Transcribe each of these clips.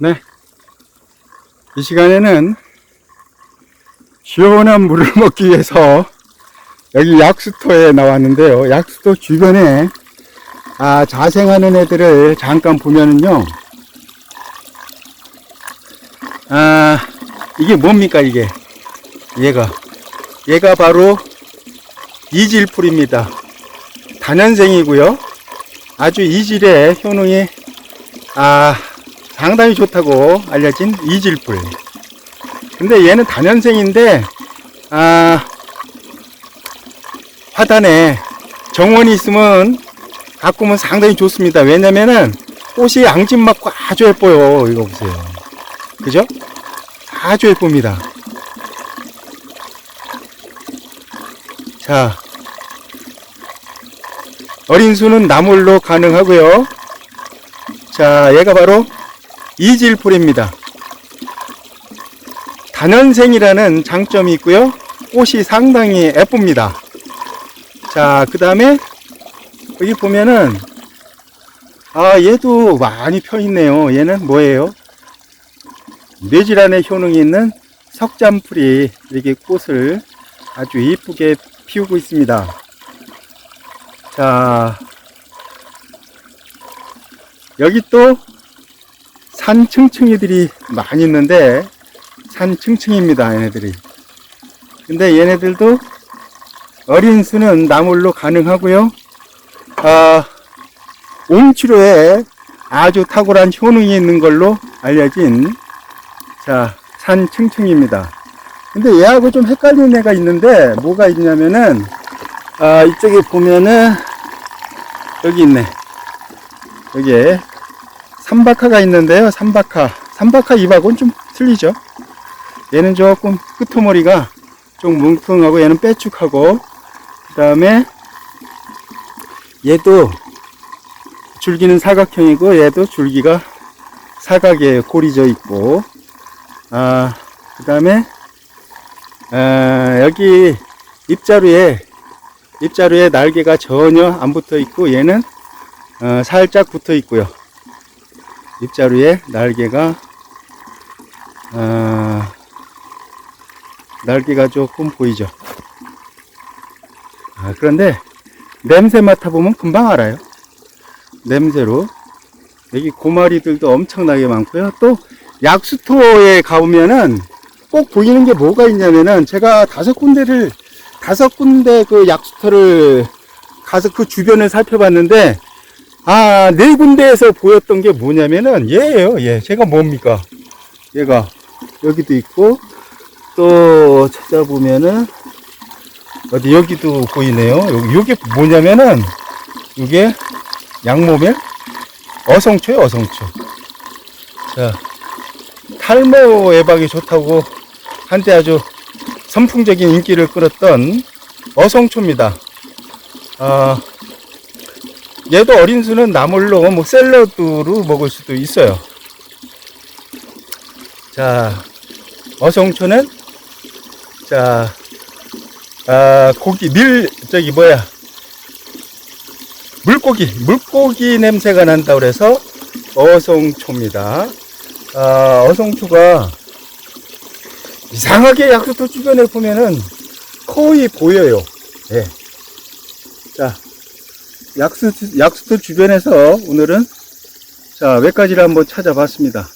네. 이 시간에는 시원한 물을 먹기 위해서 여기 약수터에 나왔는데요. 약수터 주변에 아, 자생하는 애들을 잠깐 보면은요. 아, 이게 뭡니까, 이게? 얘가. 얘가 바로 이질풀입니다. 단연생이고요. 아주 이질의 효능이 아, 상당히 좋다고 알려진 이질풀. 근데 얘는 단연생인데, 아, 화단에 정원이 있으면 가꾸면 상당히 좋습니다. 왜냐면은 꽃이 앙집 맞고 아주 예뻐요. 이거 보세요. 그죠? 아주 예쁩니다. 자, 어린 수는 나물로 가능하고요. 자, 얘가 바로 이질풀입니다. 단연생이라는 장점이 있고요. 꽃이 상당히 예쁩니다. 자, 그 다음에 여기 보면은 아, 얘도 많이 펴 있네요. 얘는 뭐예요? 뇌질환의 효능이 있는 석잔풀이 이렇게 꽃을 아주 이쁘게 피우고 있습니다. 자, 여기 또 산층층이들이 많이 있는데 산층층입니다 얘네들이. 근데 얘네들도 어린 수는 나물로 가능하고요. 아, 옹치료에 아주 탁월한 효능이 있는 걸로 알려진 자 산층층입니다. 근데 얘하고 좀 헷갈리는 애가 있는데 뭐가 있냐면은 아 이쪽에 보면은 여기 있네. 여기에 삼박하가 있는데요. 삼박하. 삼박하 잎하고는 좀 틀리죠. 얘는 조금 끄트머리가 좀 뭉퉁하고 얘는 빼쭉하고 그 다음에 얘도 줄기는 사각형이고 얘도 줄기가 사각에 고리져 있고 아, 그 다음에 아, 여기 잎자루에 잎자루에 날개가 전혀 안 붙어 있고 얘는 어, 살짝 붙어 있고요. 잎자루에 날개가 어, 날개가 조금 보이죠. 아, 그런데 냄새 맡아보면 금방 알아요. 냄새로 여기 고마리들도 엄청나게 많고요. 또 약수터에 가보면은 꼭 보이는 게 뭐가 있냐면은 제가 다섯 군데를 다섯 군데 그 약수터를 가서 그 주변을 살펴봤는데 아, 네 군데에서 보였던 게 뭐냐면은 얘예요. 얘. 제가 뭡니까? 얘가 여기도 있고 또 찾아보면은 어디 여기도 보이네요. 여기 요게 뭐냐면은 이게 양모멜 어성초예요, 어성초. 자, 탈모 예방에 좋다고 한때 아주 선풍적인 인기를 끌었던 어성초입니다. 아, 얘도 어린 수는 나물로 뭐 샐러드로 먹을 수도 있어요. 자, 어성초는 자, 아, 고기 밀 저기 뭐야 물고기 물고기 냄새가 난다 그래서 어성초입니다. 아, 어성초가 이상하게 약수터 주변에 보면은 거의 보여요. 예. 자, 약수, 약수터 주변에서 오늘은 자, 몇 가지를 한번 찾아봤습니다.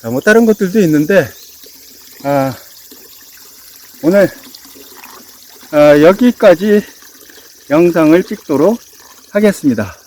자, 뭐 다른 것들도 있는데, 아, 오늘, 아, 여기까지 영상을 찍도록 하겠습니다.